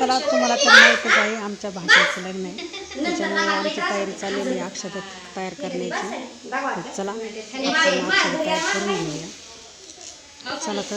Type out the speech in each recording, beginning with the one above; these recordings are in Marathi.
चला तुम्हाला तर माहीतच आहे आमच्या भाच्याचं लग्न आहे. त्याच्यामुळे आमची तयारी चाललेली आहे अक्षत तयार करण्याची. तर चला तयार करून घेऊया. चला तर.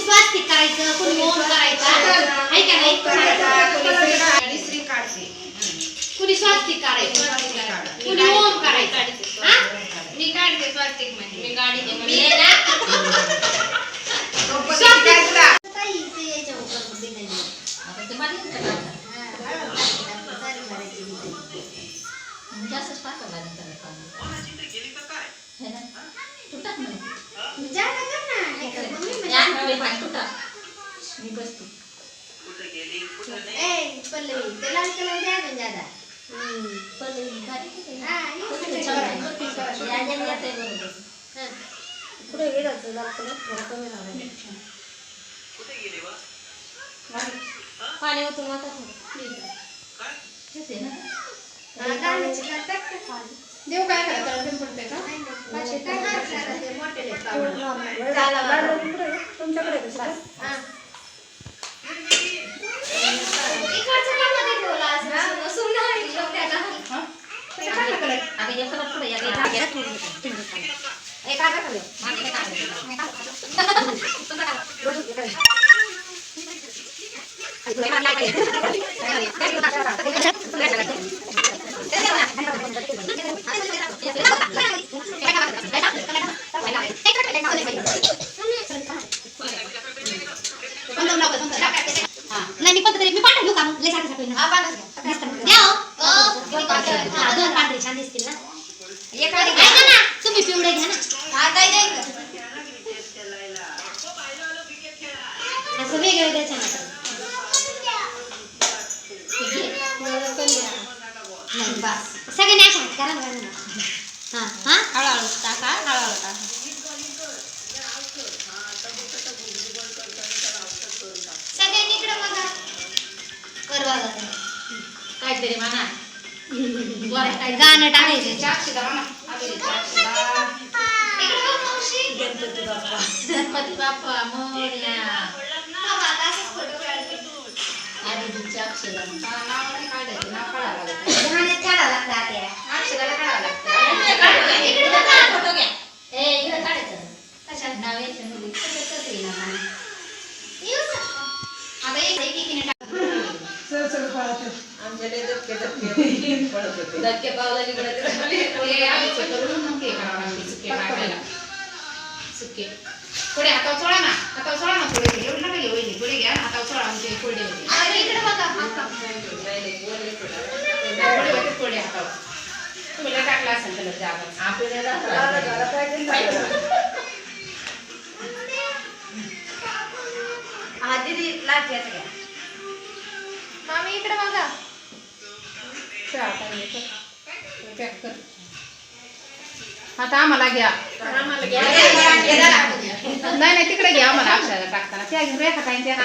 कुणी स्वास्तिक करायचं कुणी ओम करायचं. आहे का नाही? कुणी स्वास्तिक करायचं. कुणी ओम करायचं? मी काढते स्वास्तिक म्हणजे मी गाडी ए, पल्लवी, ते लाल कलर द्या ना ज्यादा. हा, हे. हा. पाणी ओतून वाचा हा, गाण्याची काय टाक टाक खाली. देव काय करता पडते का? पाचशे टाक टाक जरा ते मोठे लेक पावडं. चाला वाला. हा. इकडचं का मध्ये ठेवलं असं? सुन्न आहे डोक्याला. नाही मी कोणतं तरी मी पांढरं घेऊ का मग लय सारखं सारखं दिसतं. द्या हो. हा, दोन पांढरे छान दिसतील ना. ऐका ना. तुम्ही पिवळे घ्या ना. असं वेगळं वेगळं छान. नाही, बस. सगळ्यांनी अशा हात करा ना. हा हा? हळूहळू टाका हळूहळू टाका. सगळ्यांनी इकडे बघा. कर बघा. काहीतरी म्हणा. गाणं टाकायचं बघ मावशी. गणपती बाप्पा मोरया काढतो. आदितीच्या अक्षरं नाव काढायचं नाव काढावं लागतं धक्के पावला तिकडे करून मग सुके टाकायला सुके थोडे हातावर चोळा ना. हातावर चोळा ना थोडे एवढे नका घेऊ वहिनी. थोडे घ्या हातावर चोळा थोडे होते आता इकडे बघा. थोडे हातावर. टाकला असेल आपण. हा, दीदी, घ्या. मामी इकडे बघा. पॅक कर. आता आम्हाला घ्या. आम्हाला घ्या. जरा. नाही नाही तिकडे घ्या आम्हाला अक्षराला टाकताना. त्या घेऊन रेखा ताईन त्या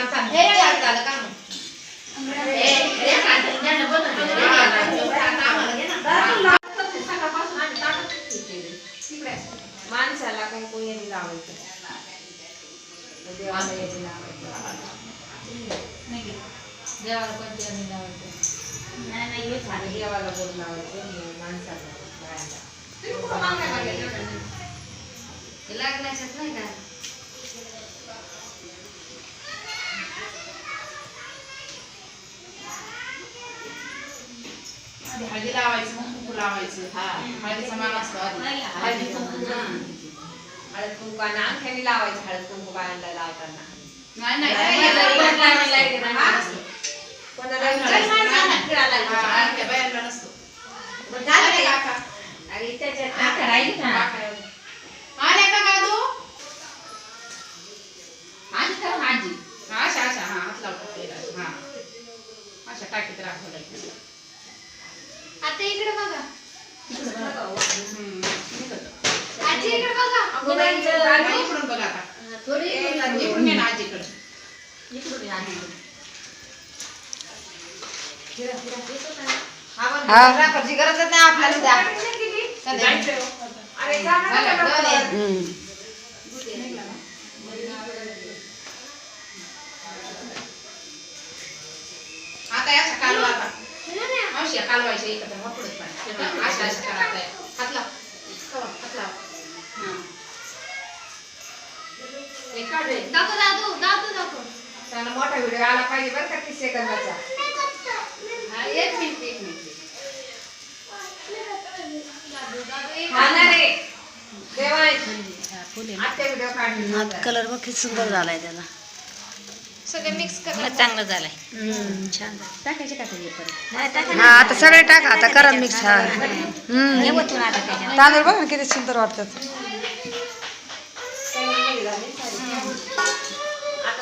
माणसाला काही कोणी लावायचं? देवाला लावायचं. देवाला पंचायत लावायचं नाही नाही हे झालं देवाला बोल लावायचं हे माणसाला लागण्याच्यात नाही का? हळदी लावायचं मग कुंकू लावायचं. हा हळदीचा मान असतो हळदी कुंकू हळद कुंकू आणि अंगठ्याने लावायचं हळद कुंकू बायांना लावताना. नाही नाही. नसतो. कोणाला विचारायचं, फिरायला हा, लावायचं. आणि त्या बायांना नसतो मग झालं झालं का? काका? आणि त्याच्यात आता राहिली का? बाका- आल्या का कादू? आजी करा ना आजी हा, अशा अशा हा हात लावतात पहिला. हा अशा टाकीत राखवलं आता इकडे बघा हम्म, निघतं. आजी इकडे बघा अगं बाई, इथं आता आली. इकडून बघा आता थोडी इकडून ये ना आजीकडे इकडून या आजी. हा, पण हा. राखायची गरजच नाही आपल्याला द्या. जायचं. अरे जा ना झालं, लवकर. झालं. हम्म. आता या अशा कालवा आता मावशी या कालवायच्या एकत्र वापरत पण अशा अशा करा आता. हात लाव कवा, हात लाव हा. हे काढ रे. दाखव दादू दादू दाखव त्याला मोठा व्हिडिओ आला पाहिजे बरं का तीस सेकंदाचा एक मिनिट एक मिनिट हा कलर बघ किती सुंदर झालाय त्याला. सगळे मिक्स कर. चांगला झालाय. छान. टाकायचे का ते परत? हा आता सगळे टाका आता करा मिक्स हा. तांदूळ बघ ना किती सुंदर वाटतात. आता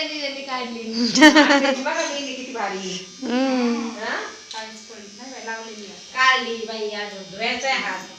त्यांनी त्यांनी काढली बघा मेहंदी किती भारी. हम्म. हा? काढली बाई अजून धुवायचा आहे हात